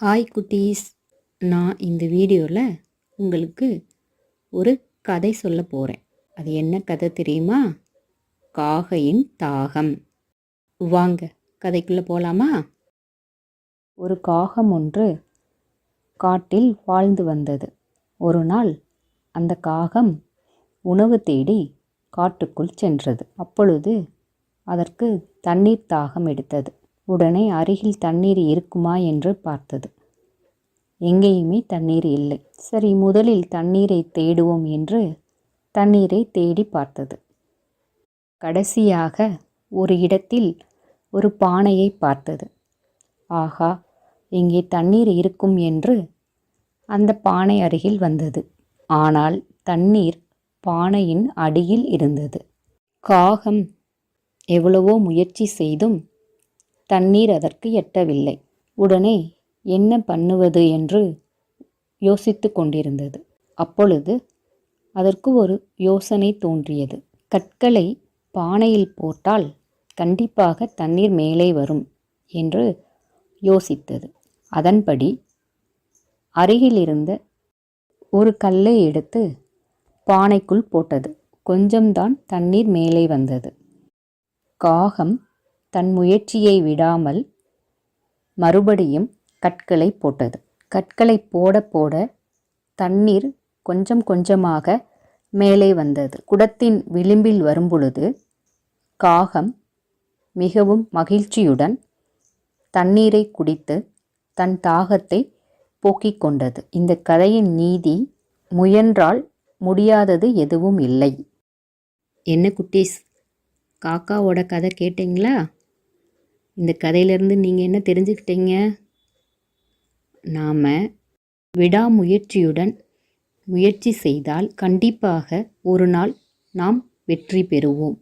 Hi குட்டீஸ். நான் இந்த வீடியோவில் உங்களுக்கு ஒரு கதை சொல்ல போகிறேன் அது என்ன கதை தெரியுமா? காகையின் தாகம். வாங்க கதைக்குள்ளே போகலாமா ஒரு காகம் ஒன்று காட்டில் வாழ்ந்து வந்தது. ஒரு நாள் அந்த காகம் உணவு தேடி காட்டுக்குள் சென்றது. அப்பொழுது அதற்கு தண்ணீர் தாகம் எடுத்தது. உடனே அருகில் தண்ணீர் இருக்குமா என்று பார்த்தது. எங்கேயுமே தண்ணீர் இல்லை. சரி முதலில் தண்ணீரை தேடுவோம் என்று தண்ணீரை தேடி பார்த்தது. கடைசியாக ஒரு இடத்தில் ஒரு பானையை பார்த்தது. ஆகா இங்கே தண்ணீர் இருக்கும் என்று அந்த பானை அருகில் வந்தது. ஆனால் தண்ணீர் பானையின் அடியில் இருந்தது. காகம் எவ்வளவோ முயற்சி செய்தும் தண்ணீர் அதற்கு எட்டவில்லை. உடனே என்ன பண்ணுவது? என்று யோசித்து கொண்டிருந்தது. அப்பொழுது அதற்கு ஒரு யோசனை தோன்றியது. கற்களை பானையில் போட்டால் கண்டிப்பாக தண்ணீர் மேலே வரும் என்று யோசித்தது. அதன்படி அருகிலிருந்த ஒரு கல்லை எடுத்து பானைக்குள் போட்டது. கொஞ்சம்தான் தண்ணீர் மேலே வந்தது. காகம் தன் முயற்சியை விடாமல் மறுபடியும் கற்களை போட்டது. கற்களை போட போட தண்ணீர் கொஞ்சம் கொஞ்சமாக மேலே வந்தது. குடத்தின் விளிம்பில் வரும்பொழுது காகம் மிகவும் மகிழ்ச்சியுடன் தண்ணீரை குடித்து தன் தாகத்தை போக்கிக் கொண்டது. இந்த கதையின் நீதி முயன்றால் முடியாதது எதுவும் இல்லை. என்ன குட்டீஸ்? காக்காவோட கதை கேட்டிங்களா? இந்த கதையிலேருந்து நீங்கள் என்ன தெரிஞ்சுக்கிட்டீங்க? நாம் விடாமுயற்சியுடன் முயற்சி செய்தால் கண்டிப்பாக ஒரு நாள் நாம் வெற்றி பெறுவோம்.